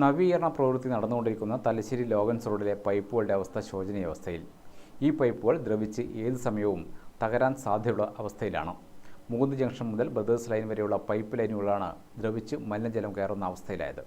നവീകരണ പ്രവൃത്തി നടന്നുകൊണ്ടിരിക്കുന്ന തലശ്ശേരി ലോഗൻസ് റോഡിലെ പൈപ്പുകളുടെ അവസ്ഥ ശോചനീയാവസ്ഥയിൽ ഈ പൈപ്പുകൾ ദ്രവിച്ച് ഏത് സമയവും തകരാൻ സാധ്യതയുള്ള അവസ്ഥയിലാണ്. മൂന്ന് ജംഗ്ഷൻ മുതൽ ബ്രദേഴ്സ് ലൈൻ വരെയുള്ള പൈപ്പ് ലൈനുകളാണ് ദ്രവിച്ച് മലിനജലം കയറുന്ന അവസ്ഥയിലായത്.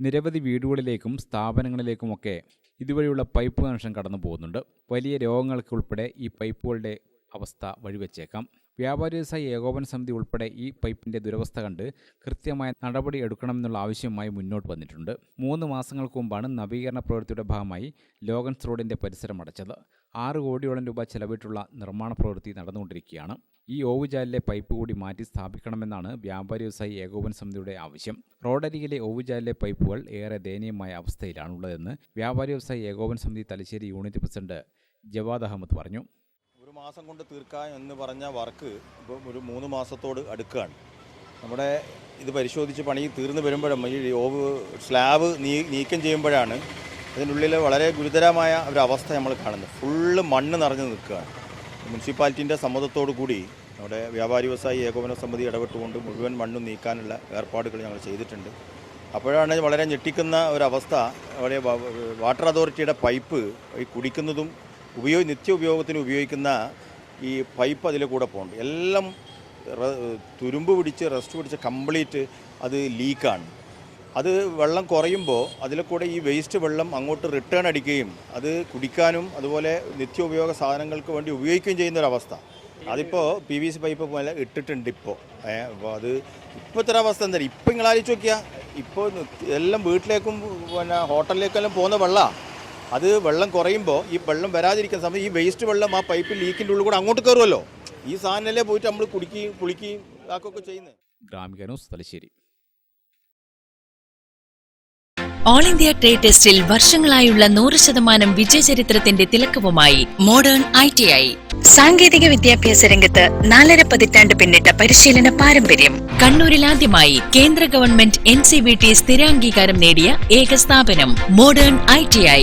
നിരവധി വീടുകളിലേക്കും സ്ഥാപനങ്ങളിലേക്കുമൊക്കെ ഇതുവഴിയുള്ള പൈപ്പ് കണക്ഷൻ കടന്നു പോകുന്നുണ്ട് വലിയ രോഗങ്ങൾക്കുൾപ്പെടെ ഈ പൈപ്പുകളുടെ അവസ്ഥ വഴിവെച്ചേക്കാം. വ്യാപാരി വ്യവസായ ഏകോപന സമിതി ഉൾപ്പെടെ ഈ പൈപ്പിന്റെ ദുരവസ്ഥ കണ്ട് കൃത്യമായ നടപടി എടുക്കണമെന്നുള്ള ആവശ്യവുമായി മുന്നോട്ട് വന്നിട്ടുണ്ട്. മൂന്ന് മാസങ്ങൾക്ക് മുമ്പാണ് നവീകരണ പ്രവൃത്തിയുടെ ഭാഗമായി ലോഗൻസ് റോഡിന്റെ പരിസരം അടച്ചത്. ആറ് കോടിയോളം രൂപ ചെലവിട്ടുള്ള നിർമ്മാണ പ്രവൃത്തി നടന്നുകൊണ്ടിരിക്കുകയാണ്. ഈ ഓവുചാലിലെ പൈപ്പ് കൂടി മാറ്റി സ്ഥാപിക്കണമെന്നാണ് വ്യാപാരി വ്യവസായി ഏകോപന സമിതിയുടെ ആവശ്യം. റോഡരികിലെ ഓവുചാലിലെ പൈപ്പുകൾ ഏറെ ദയനീയമായ അവസ്ഥയിലാണുള്ളതെന്ന് വ്യാപാരി വ്യവസായി ഏകോപന സമിതി തലശ്ശേരി യൂണിറ്റ് പ്രസിഡന്റ് ജവാദ് അഹമ്മദ് പറഞ്ഞു. മാസം കൊണ്ട് തീർക്കാം എന്ന് പറഞ്ഞ വർക്ക് ഇപ്പം ഒരു മൂന്ന് മാസത്തോട് അടുക്കുകയാണ്. നമ്മുടെ ഇത് പരിശോധിച്ച് പണി തീർന്നു വരുമ്പോഴും ഈ ഓവ് സ്ലാബ് നീക്കം ചെയ്യുമ്പോഴാണ് അതിനുള്ളിൽ വളരെ ഗുരുതരമായ ഒരു അവസ്ഥ നമ്മൾ കാണുന്നത്. ഫുള്ള് മണ്ണ് നിറഞ്ഞു നിൽക്കുകയാണ്. മുനിസിപ്പാലിറ്റിന്റെ സമ്മതത്തോടു കൂടി നമ്മുടെ വ്യാപാരി വ്യവസായി ഏകോപന സമിതി ഇടപെട്ടുകൊണ്ട് മുഴുവൻ മണ്ണും നീക്കാനുള്ള ഏർപ്പാടുകൾ ഞങ്ങൾ ചെയ്തിട്ടുണ്ട്. അപ്പോഴാണ് വളരെ ഞെട്ടിക്കുന്ന ഒരവസ്ഥ അവിടെ വാട്ടർ അതോറിറ്റിയുടെ പൈപ്പ് ഈ കുടിക്കുന്നതും ഉപയോഗ നിത്യ ഉപയോഗത്തിന് ഉപയോഗിക്കുന്ന ഈ പൈപ്പ് അതിൽ കൂടെ പോകുന്നുണ്ട് എല്ലാം തുരുമ്പ് പിടിച്ച് റസ്റ്റ് പിടിച്ച് കംപ്ലീറ്റ് അത് ലീക്കാണ് അത് വെള്ളം കുറയുമ്പോൾ അതിൽ കൂടെ ഈ വേസ്റ്റ് വെള്ളം അങ്ങോട്ട് റിട്ടേൺ അടിക്കുകയും അത് കുടിക്കാനും അതുപോലെ നിത്യ ഉപയോഗ സാധനങ്ങൾക്ക് വേണ്ടി ഉപയോഗിക്കുകയും ചെയ്യുന്ന ഒരു അവസ്ഥ. അതിപ്പോൾ പി വി സി പൈപ്പ് പോലെ ഇട്ടിട്ടുണ്ട് ഇപ്പോൾ അപ്പോൾ അത് ഇപ്പോഴത്തെ ഒരു അവസ്ഥ എന്താ? ഇപ്പം നിങ്ങൾ ആലോചിച്ച് നോക്കിയാൽ ഇപ്പോൾ എല്ലാം വീട്ടിലേക്കും പിന്നെ ഹോട്ടലിലേക്കെല്ലാം പോകുന്ന വെള്ളമാണ് അത് വെള്ളം കുറയുമ്പോൾ ഈ വെള്ളം വരാതിരിക്കുന്ന സമയം ഈ വേസ്റ്റ് വെള്ളം ആ പൈപ്പ് ലീക്കിന്റെ ഉള്ളിൽ കൂടെ അങ്ങോട്ട് കയറുമല്ലോ ഈ സാധനമല്ലേ പോയിട്ട് നമ്മൾ കുടിക്കുകയും കുളിക്കുകയും ഇതാക്കുകയൊക്കെ ചെയ്യുന്നത് Gramika news Thalassery. All India trade ടെസ്റ്റിൽ വർഷങ്ങളായുള്ള നൂറ് ശതമാനം വിജയചരിത്രത്തിന്റെ തിലക്കവുമായി മോഡേൺ ഐ ടി ഐ സാങ്കേതിക വിദ്യാഭ്യാസ രംഗത്ത് നാലര പതിറ്റാണ്ട് പിന്നിട്ട പരിശീലന പാരമ്പര്യം. കണ്ണൂരിൽ ആദ്യമായി കേന്ദ്ര government N C V T സ്ഥിരാംഗീകാരം നേടിയ ഏക സ്ഥാപനം മോഡേൺ ഐ ടി ഐ